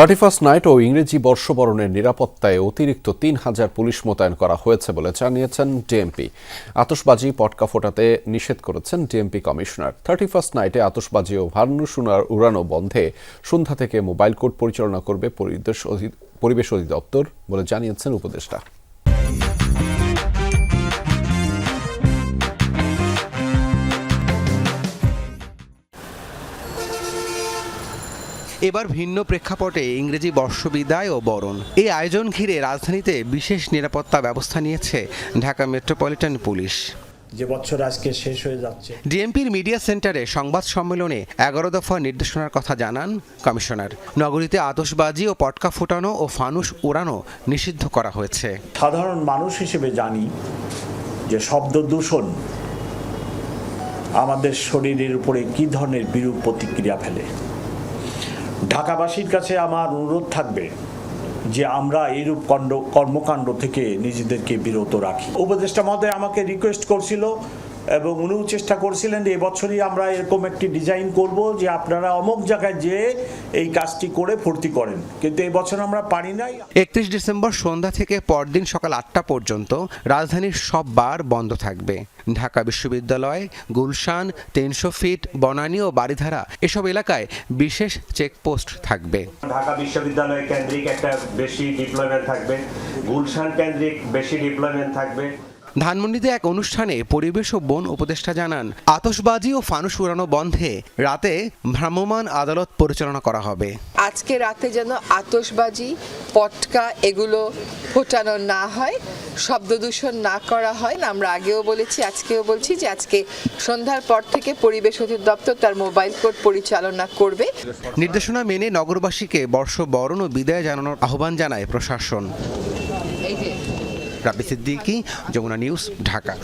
Thirty first night ও ইংরেজি বর্ষবরণের নিরাপত্তায় অতিরিক্ত তিন হাজার পুলিশ মোতায়েন করা হয়েছে বলে জানিয়েছেন ডিএমপি। আতসবাজি পটকা ফোটাতে নিষেধ করেছেন ডিএমপি কমিশনার। থার্টি ফার্স্ট নাইটে আতসবাজি ও ভার্নুস উড়ানো বন্ধে সন্ধ্যা থেকে মোবাইল কোর্ট পরিচালনা করবে পরিবেশ অধিদপ্তর বলে জানিয়েছেন উপদেষ্টা। এবার ভিন্ন প্রেক্ষাপটে ইংরেজি বর্ষবিদায় ও বরণ। এই আয়োজন ঘিরে রাজধানীতে বিশেষ নিরাপত্তা ব্যবস্থা নিয়েছে ঢাকা মেট্রোপলিটন পুলিশ। যে বছর আজকে শেষ হয়ে যাচ্ছে। ডিএমপির মিডিয়া সেন্টারে সংবাদ সম্মেলনে এগারো দফা নির্দেশনার কথা জানান কমিশনার। নগরীতে আতশবাজি ও পটকা ফুটানো ও ফানুস উড়ানো নিষিদ্ধ করা হয়েছে। সাধারণ মানুষ হিসেবে জানি যে শব্দ দূষণ আমাদের শরীরের উপরে কি ধরনের বিরূপ প্রতিক্রিয়া ফেলে? ঢাকাবাসীর কাছে আমার অনুরোধ থাকবে যে আমরা এইরূপ কণ্ড কর্মকাণ্ড থেকে নিজেদেরকে বিরত রাখি। উপদেষ্টা মহোদয় আমাকে রিকোয়েস্ট করছিল এবং উনিও চেষ্টা করছিলেন যে এবছরই আমরা এরকম একটি ডিজাইন করব যে আপনারা অমুক জায়গায় যেয়ে এই কাজটি করে ফুর্তি করেন। কিন্তু এবছর আমরা পারি নাই। একত্রিশ ডিসেম্বর সন্ধ্যা থেকে পরদিন সকাল আটটা পর্যন্ত রাজধানীর সব বার বন্ধ থাকবে। ঢাকা বিশ্ববিদ্যালয় গুলশান তিনশো ফিট বনানী ও বাড়িধারা এসব এলাকায় বিশেষ চেকপোস্ট থাকবে। ঢাকা বিশ্ববিদ্যালয় কেন্দ্রিক একটা বেশি ডিপ্লয়মেন্ট থাকবে। গুলশান কেন্দ্রিক বেশি ডিপ্লয়মেন্ট থাকবে। ধানমন্ডিতে এক অনুষ্ঠানে পরিবেশ ও বন উপদেষ্টা জানান আতসবাজি ও ফানুস উড়ানো বন্ধে রাতে ভ্রাম্যমাণ আদালত পরিচালনা করা হবে। আজকে রাতে যেন আতসবাজি পটকা এগুলো ফোটানো না হয় শব্দ দূষণ না করা হয় আমরা আগেও বলেছি আজকেও বলছি যে আজকে সন্ধ্যার পর থেকে পরিবেশ অধিদপ্তর তার মোবাইল কোর্ট পরিচালনা করবে। নির্দেশনা মেনে নগরবাসীকে বর্ষ বরণ ও বিদায় জানানোর আহ্বান জানায় প্রশাসন। রাবি সিদ্দিকি যমুনা নিউজ ঢাকা।